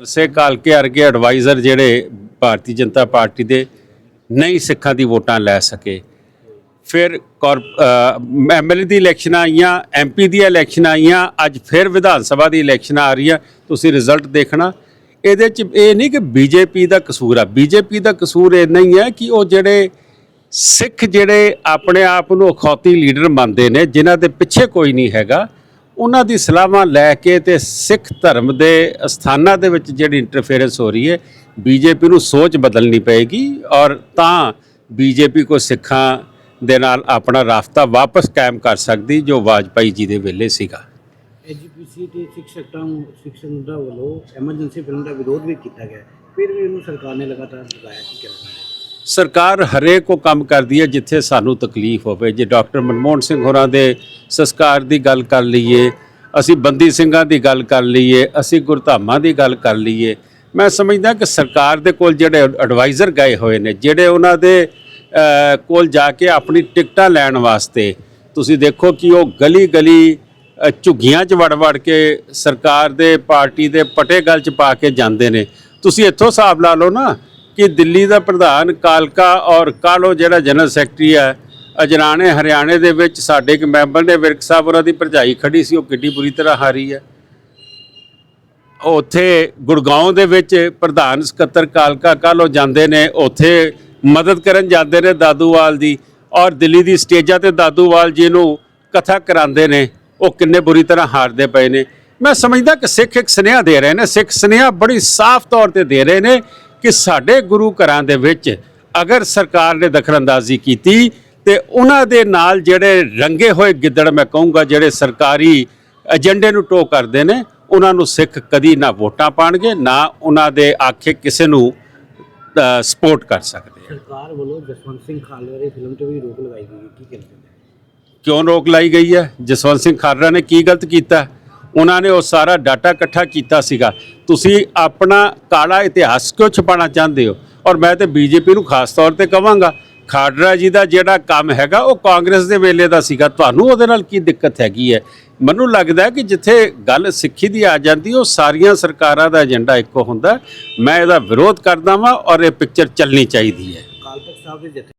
ਸੇ ਕਾਲਕੇ ਵਰਗੇ ਐਡਵਾਈਜ਼ਰ ਜਿਹੜੇ ਭਾਰਤੀ ਜਨਤਾ ਪਾਰਟੀ ਦੇ ਨਹੀਂ ਸਿੱਖਾਂ ਦੀ ਵੋਟਾਂ ਲੈ ਸਕੇ। ਫਿਰ ਐਮਐਲਏ ਦੀ ਇਲੈਕਸ਼ਨਾਂ ਆਈਆਂ ਐਮਪੀ ਦੀਆਂ ਇਲੈਕਸ਼ਨਾਂ ਆਈਆਂ, ਅੱਜ ਫਿਰ ਵਿਧਾਨ ਸਭਾ ਦੀ ਇਲੈਕਸ਼ਨਾਂ ਆ ਰਹੀਆਂ ਤੁਸੀਂ ਰਿਜ਼ਲਟ ਦੇਖਣਾ। ਇਹਦੇ ਚ ਇਹ ਨਹੀਂ ਕਿ ਬੀਜੇਪੀ ਦਾ ਕਸੂਰ ਆ। ਬੀਜੇਪੀ ਦਾ ਕਸੂਰ ਇੰਨਾ ਹੀ ਹੈ ਕਿ ਉਹ ਜਿਹੜੇ ਸਿੱਖ ਜਿਹੜੇ ਆਪਣੇ ਆਪ ਨੂੰ ਅਖੌਤੀ ਲੀਡਰ ਮੰਨਦੇ ਨੇ, ਜਿਨ੍ਹਾਂ ਦੇ ਪਿੱਛੇ ਕੋਈ ਨਹੀਂ ਹੈਗਾ। ਉਹਨਾਂ ਦੀ ਸਲਾਹਾਂ ਲੈ ਕੇ ਤੇ ਸਿੱਖ ਧਰਮ ਦੇ ਅਸਥਾਨਾਂ ਦੇ ਵਿੱਚ ਜਿਹੜੀ ਇੰਟਰਫੇਰੈਂਸ ਹੋ ਰਹੀ ਹੈ ਬੀਜੇਪੀ ਨੂੰ ਸੋਚ ਬਦਲਣੀ ਪਏਗੀ ਔਰ ਤਾਂ ਬੀਜੇਪੀ ਕੋ ਸਿੱਖਾਂ ਦੇ ਨਾਲ ਆਪਣਾ ਰਾਫਤਾ ਵਾਪਸ ਕਾਇਮ ਕਰ ਸਕਦੀ ਜੋ ਵਾਜਪਾਈ ਜੀ ਦੇ ਵੇਲੇ ਸੀਗਾ। ਐਜੀਪੀਸੀ ਤੇ ਸਿੱਖ ਸਕਤਾਂ ਸਿੱਖ ਵੱਲੋਂ ਐਮਰਜੈਂਸੀ ਫਿਲਮ ਦਾ ਵਿਰੋਧ ਵੀ ਕੀਤਾ ਗਿਆ। ਫਿਰ ਵੀ ਉਹਨੂੰ ਸਰਕਾਰ ਨੇ ਲਗਾਤਾਰ ਲਗਾਇਆ, ਕੀ ਕਰਨਾ ਸਰਕਾਰ ਹਰੇਕ ਉਹ ਕੰਮ ਕਰਦੀ ਹੈ ਜਿੱਥੇ ਸਾਨੂੰ ਤਕਲੀਫ ਹੋਵੇ। ਜੇ ਡਾਕਟਰ ਮਨਮੋਹਨ ਸਿੰਘ ਹੋਰਾਂ ਦੇ ਸੰਸਕਾਰ ਦੀ ਗੱਲ ਕਰ ਲਈਏ, ਅਸੀਂ ਬੰਦੀ ਸਿੰਘਾਂ ਦੀ ਗੱਲ ਕਰ ਲਈਏ, ਅਸੀਂ ਗੁਰਧਾਮਾਂ ਦੀ ਗੱਲ ਕਰ ਲਈਏ, ਮੈਂ ਸਮਝਦਾ ਕਿ ਸਰਕਾਰ ਦੇ ਕੋਲ ਜਿਹੜੇ ਐਡਵਾਈਜ਼ਰ ਗਏ ਹੋਏ ਨੇ, ਜਿਹੜੇ ਉਹਨਾਂ ਦੇ ਕੋਲ ਜਾ ਕੇ ਆਪਣੀ ਟਿਕਟਾਂ ਲੈਣ ਵਾਸਤੇ, ਤੁਸੀਂ ਦੇਖੋ ਕਿ ਉਹ ਗਲੀ ਗਲੀ ਝੁੱਗੀਆਂ 'ਚ ਵੜ ਵੜ ਕੇ ਸਰਕਾਰ ਦੇ ਪਾਰਟੀ ਦੇ ਪਟੇ ਗਲ 'ਚ ਪਾ ਕੇ ਜਾਂਦੇ ਨੇ। ਤੁਸੀਂ ਇੱਥੋਂ ਹਿਸਾਬ ਲਾ ਲਓ ਨਾ ਕਿ ਦਿੱਲੀ ਦਾ ਪ੍ਰਧਾਨ ਕਾਲਕਾ ਔਰ ਕਾਲੋ ਜਿਹੜਾ ਜਨਰਲ ਸੈਕਟਰੀ ਹੈ ਅਜਰਾਣੇ ਹਰਿਆਣੇ ਦੇ ਵਿੱਚ ਸਾਡੇ ਇੱਕ ਮੈਂਬਰ ਨੇ ਵਿਰਕ ਸਾਹਿਬ, ਉਹਨਾਂ ਦੀ ਭਰਜਾਈ ਖੜੀ ਸੀ, ਉਹ ਕਿੱਡੀ ਬੁਰੀ ਤਰ੍ਹਾਂ ਹਾਰੀ ਹੈ। ਉੱਥੇ ਗੁੜਗਾਉਂ ਦੇ ਵਿੱਚ ਪ੍ਰਧਾਨ ਸਕੱਤਰ ਕਾਲਕਾ, ਕਾਲੋ ਜਾਂਦੇ ਨੇ, ਉੱਥੇ ਮਦਦ ਕਰਨ ਜਾਂਦੇ ਨੇ ਦਾਦੂਵਾਲ ਦੀ ਔਰ ਦਿੱਲੀ ਦੀ ਸਟੇਜਾਂ ਤੇ ਦਾਦੂਵਾਲ ਜੀ ਨੂੰ ਕਥਾ ਕਰਾਉਂਦੇ ਨੇ, ਉਹ ਕਿੰਨੇ ਬੁਰੀ ਤਰ੍ਹਾਂ ਹਾਰਦੇ ਪਏ ਨੇ। ਮੈਂ ਸਮਝਦਾ ਕਿ ਸਿੱਖ ਇੱਕ ਸੁਨੇਹਾ ਦੇ ਰਹੇ ਨੇ, ਸਿੱਖ ਸੁਨੇਹਾ ਬੜੀ ਸਾਫ਼ ਤੌਰ ਤੇ ਦੇ ਰਹੇ ਨੇ ਕਿ ਸਾਡੇ ਗੁਰੂ ਘਰਾਂ ਦੇ ਵਿੱਚ ਅਗਰ ਸਰਕਾਰ ਨੇ ਦਖਲਅੰਦਾਜ਼ੀ ਕੀਤੀ ਤੇ ਉਹਨਾਂ ਦੇ ਨਾਲ ਜਿਹੜੇ ਰੰਗੇ ਹੋਏ ਗਿੱਦੜ ਮੈਂ ਕਹੂੰਗਾ ਜਿਹੜੇ ਸਰਕਾਰੀ ਏਜੰਡੇ ਨੂੰ ਟੋ ਕਰਦੇ ਨੇ ਉਹਨਾਂ ਨੂੰ ਸਿੱਖ ਕਦੀ ਨਾ ਵੋਟਾਂ ਪਾਣਗੇ ਨਾ ਉਹਨਾਂ ਦੇ ਆਖੇ ਕਿਸੇ ਨੂੰ ਸਪੋਰਟ ਕਰ ਸਕਦੇ। ਸਰਕਾਰ ਵੱਲੋਂ ਜਸਵੰਤ ਸਿੰਘ ਖਾਲੜੇ ਦੀ ਫਿਲਮ ਤੇ ਵੀ ਰੋਕ ਲਗਾਈ ਗਈ ਕੀ ਕਹਿੰਦੇ ਕਿਉਂ ਰੋਕ ਲਾਈ ਗਈ ਹੈ? ਜਸਵੰਤ ਸਿੰਘ ਖਾਲੜਾ ਨੇ ਕੀ ਗਲਤ ਕੀਤਾ? ਉਹਨਾਂ ਨੇ ਉਹ ਸਾਰਾ ਡਾਟਾ ਇਕੱਠਾ ਕੀਤਾ ਸੀਗਾ। ਤੁਸੀਂ ਆਪਣਾ ਕਾਲਾ ਇਤਿਹਾਸ ਕਿਉਂ ਛੁਪਾਉਣਾ ਚਾਹੁੰਦੇ ਹੋ? ਔਰ ਮੈਂ ਤੇ ਬੀਜੇਪੀ ਨੂੰ ਖਾਸ ਤੌਰ ਤੇ ਕਹਾਂਗਾ ਖਾਲੜਾ ਜੀ ਦਾ ਜਿਹੜਾ ਕੰਮ ਹੈਗਾ, ਉਹ ਕਾਂਗਰਸ ਦੇ ਵੇਲੇ ਦਾ ਸੀਗਾ। ਤੁਹਾਨੂੰ ਉਹਦੇ ਨਾਲ ਕੀ ਦਿੱਕਤ ਹੈਗੀ ਹੈ? ਮੈਨੂੰ ਲੱਗਦਾ ਕਿ ਜਿੱਥੇ ਗੱਲ ਸਿੱਖੀ ਦੀ ਆ ਜਾਂਦੀ, ਉਹ ਸਾਰੀਆਂ ਸਰਕਾਰਾਂ ਦਾ ਏਜੰਡਾ ਇੱਕੋ ਹੁੰਦਾ। ਮੈਂ ਇਹਦਾ ਵਿਰੋਧ ਕਰਦਾ ਵਾਂ ਔਰ ਇਹ ਪਿਕਚਰ ਚੱਲਣੀ ਚਾਹੀਦੀ ਹੈ। ਅਕਾਲ ਸਾਹਿਬ ਦੇ